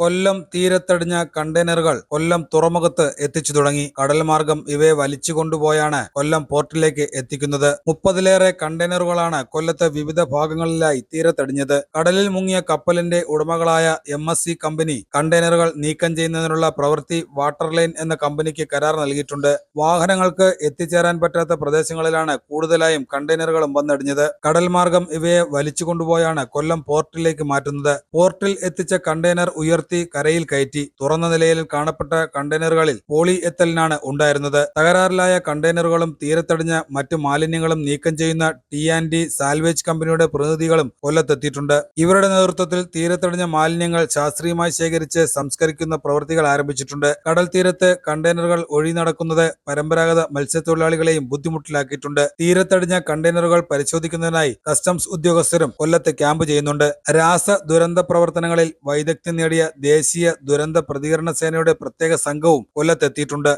കൊല്ലം തീരത്തടിഞ്ഞ കണ്ടെയ്നറുകൾ കൊല്ലം തുറമുഖത്ത് എത്തിച്ചു തുടങ്ങി. കടൽ മാർഗം ഇവയെ വലിച്ചു കൊണ്ടുപോയാണ് കൊല്ലം പോർട്ടിലേക്ക് എത്തിക്കുന്നത്. മുപ്പതിലേറെ കണ്ടെയ്നറുകളാണ് കൊല്ലത്ത് വിവിധ ഭാഗങ്ങളിലായി തീരത്തടിഞ്ഞത്. കടലിൽ മുങ്ങിയ കപ്പലിന്റെ ഉടമകളായ എം കമ്പനി കണ്ടെയ്നറുകൾ നീക്കം ചെയ്യുന്നതിനുള്ള പ്രവൃത്തി വാട്ടർലൈൻ എന്ന കമ്പനിക്ക് കരാർ നൽകിയിട്ടുണ്ട്. വാഹനങ്ങൾക്ക് എത്തിച്ചേരാൻ പറ്റാത്ത പ്രദേശങ്ങളിലാണ് കൂടുതലായും കണ്ടെയ്നറുകളും വന്നടിഞ്ഞത്. കടൽ മാർഗം ഇവയെ വലിച്ചു കൊണ്ടുപോയാണ് കൊല്ലം പോർട്ടിലേക്ക് മാറ്റുന്നത്. പോർട്ടിൽ എത്തിച്ച കണ്ടെയ്നർ ഉയർത്തി കരയിൽ കയറ്റി തുറന്ന നിലയിൽ കാണപ്പെട്ട കണ്ടെയ്നറുകളിൽ പോളി എത്തലിനാണ് ഉണ്ടായിരുന്നത്. തകരാറിലായ കണ്ടെയ്നറുകളും തീരത്തടിഞ്ഞ മറ്റു മാലിന്യങ്ങളും നീക്കം ചെയ്യുന്ന ടി ആൻഡ് ഡി സാൽവേജ് കമ്പനിയുടെ പ്രതിനിധികളും കൊല്ലത്തെത്തിയിട്ടുണ്ട്. ഇവരുടെ നേതൃത്വത്തിൽ തീരത്തടിഞ്ഞ മാലിന്യങ്ങൾ ശാസ്ത്രീയമായി ശേഖരിച്ച് സംസ്കരിക്കുന്ന പ്രവൃത്തികൾ ആരംഭിച്ചിട്ടുണ്ട്. കടൽ തീരത്ത് കണ്ടെയ്നറുകൾ ഒഴി നടക്കുന്നത് പരമ്പരാഗത മത്സ്യത്തൊഴിലാളികളെയും ബുദ്ധിമുട്ടിലാക്കിയിട്ടുണ്ട്. തീരത്തടിഞ്ഞ കണ്ടെയ്നറുകൾ പരിശോധിക്കുന്നതിനായി കസ്റ്റംസ് ഉദ്യോഗസ്ഥരും കൊല്ലത്ത് ക്യാമ്പ് ചെയ്യുന്നുണ്ട്. രാസ ദുരന്ത പ്രവർത്തനങ്ങളിൽ വൈദഗ്ധ്യം നേടിയ ദേശീയ ദുരന്ത പ്രതികരണ സേനയുടെ പ്രത്യേക സംഘവും കൊല്ലത്തെത്തിയിട്ടുണ്ട്.